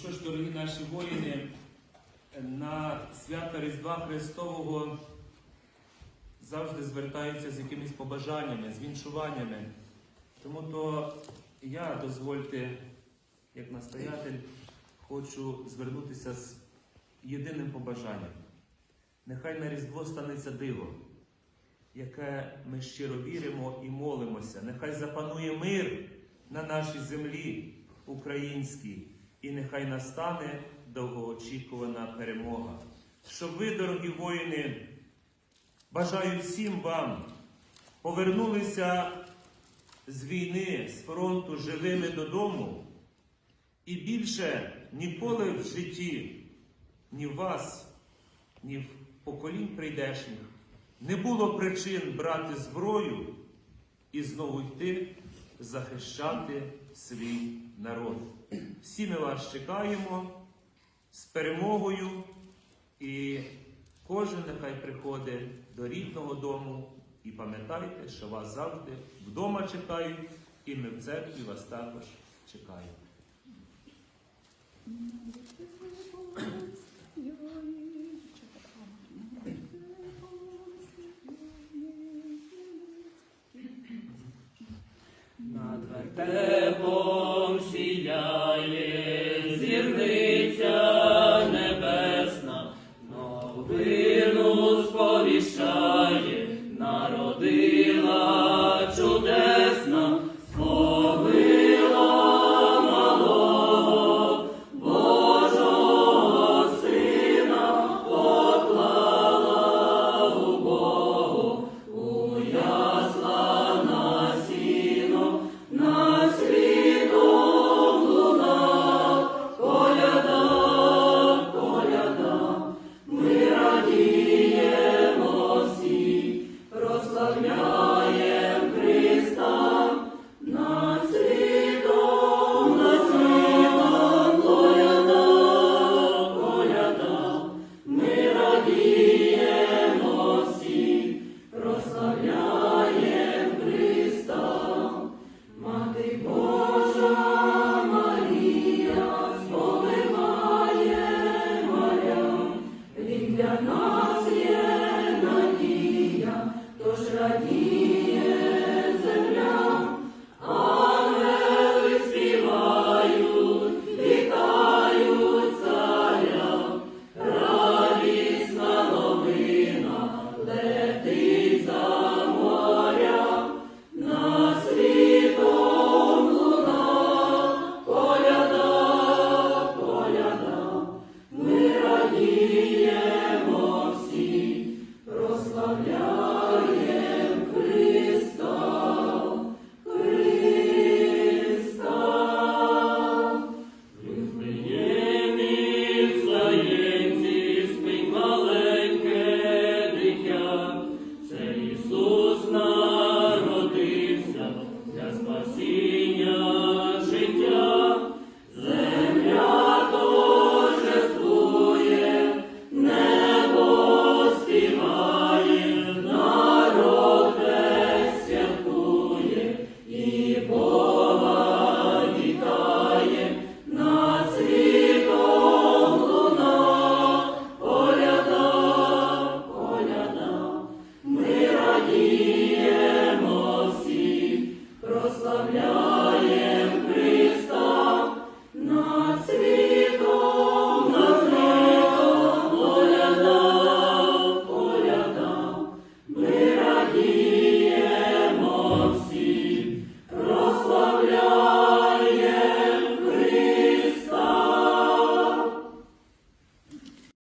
Що ж, дорогі наші воїни, на свято Різдва Христового завжди звертаються з якимись побажаннями, з віншуваннями. Тому то я, дозвольте, як настоятель, хочу звернутися з єдиним побажанням. Нехай на Різдво станеться диво, яке ми щиро віримо і молимося. Нехай запанує мир на нашій землі українській, і нехай настане довгоочікувана перемога. Щоб ви, дорогі воїни, бажаю всім вам повернулися з війни, з фронту живими додому, і більше ніколи в житті ні в вас, ні в поколінь прийдешніх не було причин брати зброю і знову йти захищати свій народ. Всі ми вас чекаємо з перемогою, і кожен нехай приходить до рідного дому. І пам'ятайте, що вас завжди вдома чекають, і ми в церкві вас також чекаємо. Krishna. Lord, no?